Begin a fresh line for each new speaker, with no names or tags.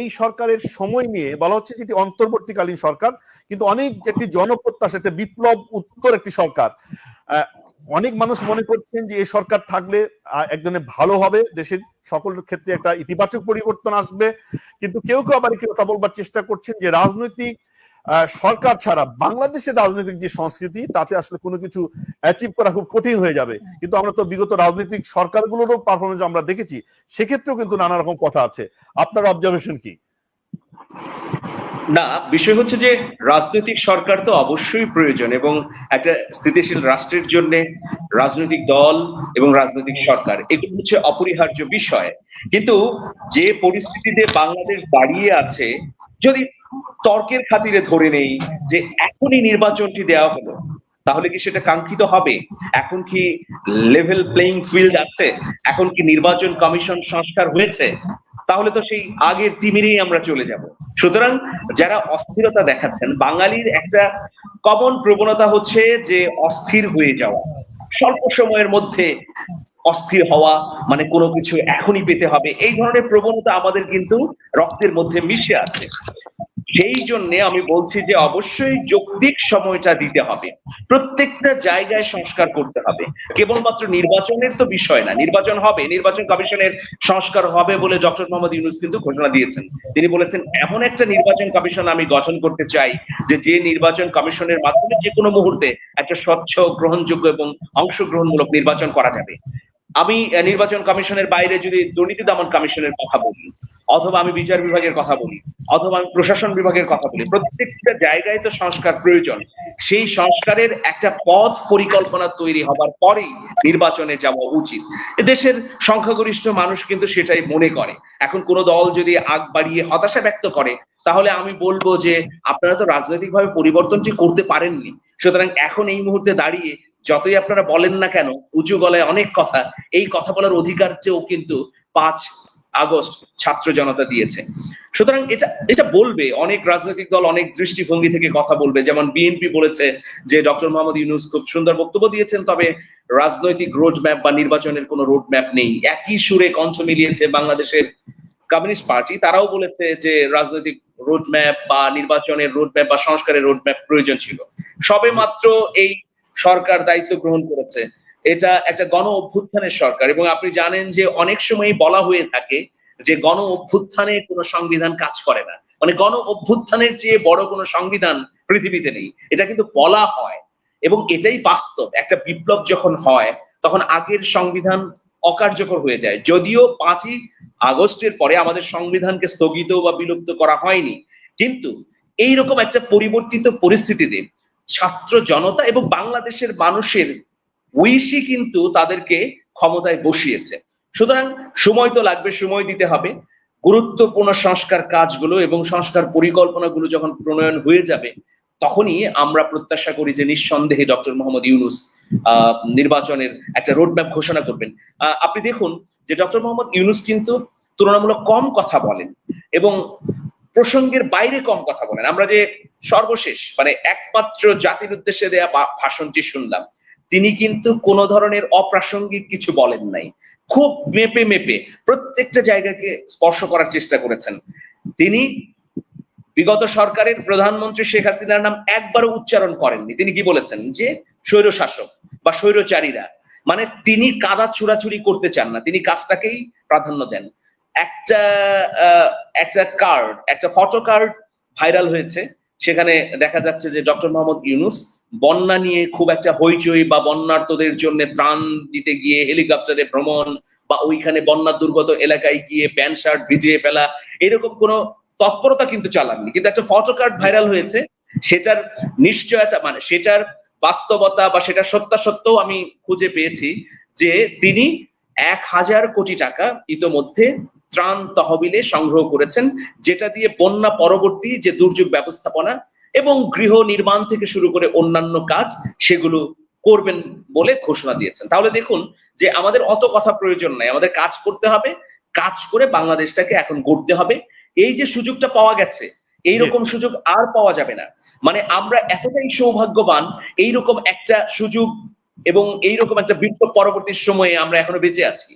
এই সরকারের সময় নিয়ে বলা হচ্ছে যেটি অন্তর্বর্তীকালীন সরকার, কিন্তু অনেক একটি জনপ্রত্যাশা, একটা বিপ্লব উত্তর একটি সরকার। অনেক মানুষ মনে করছেন যে এই সরকার থাকলে একজনের ভালো হবে, দেশের সকল ক্ষেত্রে একটা ইতিবাচক পরিবর্তন আসবে। কিন্তু কেউ কেউ আবার কথা বলবার চেষ্টা করছেন যে রাজনৈতিক সরকার ছাড়া বাংলাদেশের রাজনৈতিক যে সংস্কৃতি, তাতে আসলে কোনো কিছু অ্যাচিভ করা খুব কঠিন হয়ে যাবে। কিন্তু আমরা তো বিগত রাজনৈতিক সরকারগুলোরও পারফরমেন্স আমরা দেখেছি, সেক্ষেত্রেও কিন্তু নানা রকম কথা আছে। আপনার অবজারভেশন কি?
না, বিষয় হচ্ছে যে রাজনৈতিক সরকার তো অবশ্যই প্রয়োজন এবং একটা স্থিতিশীল রাষ্ট্রের জন্য রাজনৈতিক দল এবং রাজনৈতিক সরকার, এগুলো হচ্ছে অপরিহার্য বিষয়। কিন্তু যে পরিস্থিতিতে বাংলাদেশ দাঁড়িয়ে আছে, যদি তর্কের খাতিরে ধরে নেই যে এখনই নির্বাচনটি দেওয়া হলো, তাহলে কি সেটা কাঙ্ক্ষিত হবে? এখন কি লেভেল প্লেইং ফিল্ড আছে? এখন কি নির্বাচন কমিশন সংস্কার হয়েছে? তাহলে তো সেই আগের তিমিরেই আমরা চলে যাব। সুতরাং যারা অস্থিরতা দেখাচ্ছেন, বাঙালির একটা কমন প্রবণতা হচ্ছে যে অস্থির হয়ে যাওয়া, স্বল্প সময়ের মধ্যে অস্থির হওয়া মানে কোনো কিছু এখনই পেতে হবে, এই ধরনের প্রবণতা আমাদের কিন্তু রক্তের মধ্যে মিশে আছে। সেই জন্য আমি বলছি যে অবশ্যই যৌক্তিক সময়টা দিতে হবে। প্রত্যেকটা জায়গায় সংস্কার করতে হবে। কেবলমাত্র নির্বাচনের তো বিষয় না। নির্বাচন হবে, নির্বাচন কমিশনের সংস্কার হবে বলে ডক্টর মোহাম্মদ ইউনুস কিন্তু ঘোষণা দিয়েছেন। তিনি বলেছেন, এমন একটা নির্বাচন কমিশন আমি গঠন করতে চাই যে যে নির্বাচন কমিশনের মাধ্যমে যে কোনো মুহূর্তে একটা স্বচ্ছ, গ্রহণযোগ্য এবং অংশগ্রহণমূলক নির্বাচন করা যাবে। আমি নির্বাচন কমিশনের বাইরে যদি দুর্নীতি দমন কমিশনের কথা বলি অথবা আমি বিচার বিভাগের কথা বলি, অথবা আমি প্রশাসন বিভাগের কথা বলি, প্রত্যেকটা জায়গায় তো সংস্কার প্রয়োজন। সেই সংস্কারের একটা পথ পরিকল্পনা তৈরি হবার পরেই নির্বাচনে যাওয়া উচিত। দেশের সংখ্যাগরিষ্ঠ মানুষ কিন্তু সেটাই মনে করে। এখন কোন দল যদি আগ বাড়িয়ে হতাশা ব্যক্ত করে, তাহলে আমি বলব যে আপনারা তো রাজনৈতিকভাবে পরিবর্তনটি করতে পারেননি। সুতরাং এখন এই মুহূর্তে দাঁড়িয়ে যতই আপনারা বলেন না কেন, উঁচু গলায় অনেক কথা, এই কথা বলার অধিকার চেয়েও কিন্তু পাঁচ আগস্ট ছাত্র জনতা দিয়েছে। সুতরাং এটা এটা বলবে, অনেক রাজনৈতিক দল, অনেক দৃষ্টিভঙ্গি থেকে কথা বলবে। যেমন বিএনপি বলেছে যে ডক্টর মোহাম্মদ ইউনুস খুব সুন্দর বক্তব্য দিয়েছেন, তবে রাজনৈতিক রোড ম্যাপ বা নির্বাচনের কোনো রোড ম্যাপ নেই। একই সুরে কঞ্চ মিলিয়েছে বাংলাদেশের কমিউনিস্ট পার্টি তারাও বলেছে যে রাজনৈতিক রোড ম্যাপ বা নির্বাচনের রোড ম্যাপ বা সংস্কারের রোড ম্যাপ প্রয়োজন ছিল। সবে মাত্র এই সরকার দায়িত্ব গ্রহণ করেছে। এটা একটা গণ অভ্যুত্থানের সরকার এবং আপনি জানেন যে অনেক সময় বলা হয়ে থাকে যে গণ অভ্যুত্থানে কোনো সংবিধান কাজ করে না। মানে গণ অভ্যুত্থানের চেয়ে বড় কোনো সংবিধান পৃথিবীতে নেই। এটা কিন্তু বলা হয় এবং এটাই বাস্তব। একটা বিপ্লব যখন হয়, তখন আগের সংবিধান অকার্যকর হয়ে যায়। যদিও পাঁচই আগস্টের পরে আমাদের সংবিধানকে স্থগিত বা বিলুপ্ত করা হয়নি, কিন্তু এইরকম একটা পরিবর্তিত পরিস্থিতিতে ছাত্র জনতা এবং বাংলাদেশের মানুষের উইশই কিন্তু তাদেরকে ক্ষমতায় বসিয়েছে। সুতরাং সময় তো লাগবে, সময় দিতে হবে। গুরুত্বপূর্ণ সংস্কার কাজগুলো এবং সংস্কার পরিকল্পনাগুলো যখন প্রণয়ন হয়ে যাবে, তখনই আমরা প্রত্যাশা করি যে নিঃসন্দেহে ডক্টর মোহাম্মদ ইউনুস নির্বাচনের একটা রোডম্যাপ ঘোষণা করবেন। আপনি দেখুন যে ডক্টর মোহাম্মদ ইউনুস কিন্তু তুলনামূলক কম কথা বলেন এবং প্রসঙ্গের বাইরে কম কথা বলেন। আমরা যে সর্বশেষ মানে একমাত্র জাতির উদ্দেশ্যে দেয়া ভাষণটি শুনলাম তিনি কিন্তু কোন ধরনের অপ্রাসঙ্গিক কিছু বলেন নাই। খুব মেপে মেপে প্রত্যেকটা জায়গাকে স্পর্শ করার চেষ্টা করেছেন। তিনি বিগত সরকারের প্রধানমন্ত্রী শেখ হাসিনার নাম একবারও উচ্চারণ করেননি। তিনি কি বলেছেন? যে স্বৈর শাসক বা স্বৈরচারীরা মানে তিনি কাদা চুরাচুরি করতে চান না, তিনি কাজটাকেই প্রাধান্য দেন। একটা একটা কার্ড একটা ফটো কার্ড ভাইরাল হয়েছে। সেখানে দেখা যাচ্ছে যে ডক্টর মোহাম্মদ ইউনুস বন্যা নিয়ে খুব একটা হইচই বা বন্যার্তদের জন্য ত্রাণ দিতে গিয়ে হেলিকপ্টারে ভ্রমণ বা ওইখানে বন্যা দুর্গত এলাকায় গিয়ে প্যান্ট শার্ট ভিজিয়ে ফেলা, এরকম কোনো তৎপরতা কিন্তু চালাননি। কিন্তু একটা ফটো কার্ড ভাইরাল হয়েছে, সেটার নিশ্চয়তা মানে সেটার বাস্তবতা বা সেটা সত্যাসত্ত্বও আমি খুঁজে পেয়েছি যে তিনি এক হাজার কোটি টাকা ইতোমধ্যে ত্রাণ তহবিলে সংগ্রহ করেছেন যেটা দিয়ে বন্যা পরবর্তী যে দুর্যোগ ব্যবস্থাপনা এবং গৃহ নির্মাণ থেকে শুরু করে অন্যান্য কাজ সেগুলো করবেন বলে ঘোষণা দিয়েছেন। তাহলে দেখুন যে আমাদের অত কথা প্রয়োজন নাই আমাদের কাজ করতে হবে কাজ করে বাংলাদেশটাকে এখন গড়তে হবে। এই যে সুযোগটা পাওয়া গেছে এই রকম সুযোগ আর পাওয়া যাবে না। মানে আমরা এতটাই সৌভাগ্যবান এইরকম একটা সুযোগ এবং এইরকম একটা বিপ্লব পরবর্তী সময়ে আমরা এখনও বেঁচে আছি।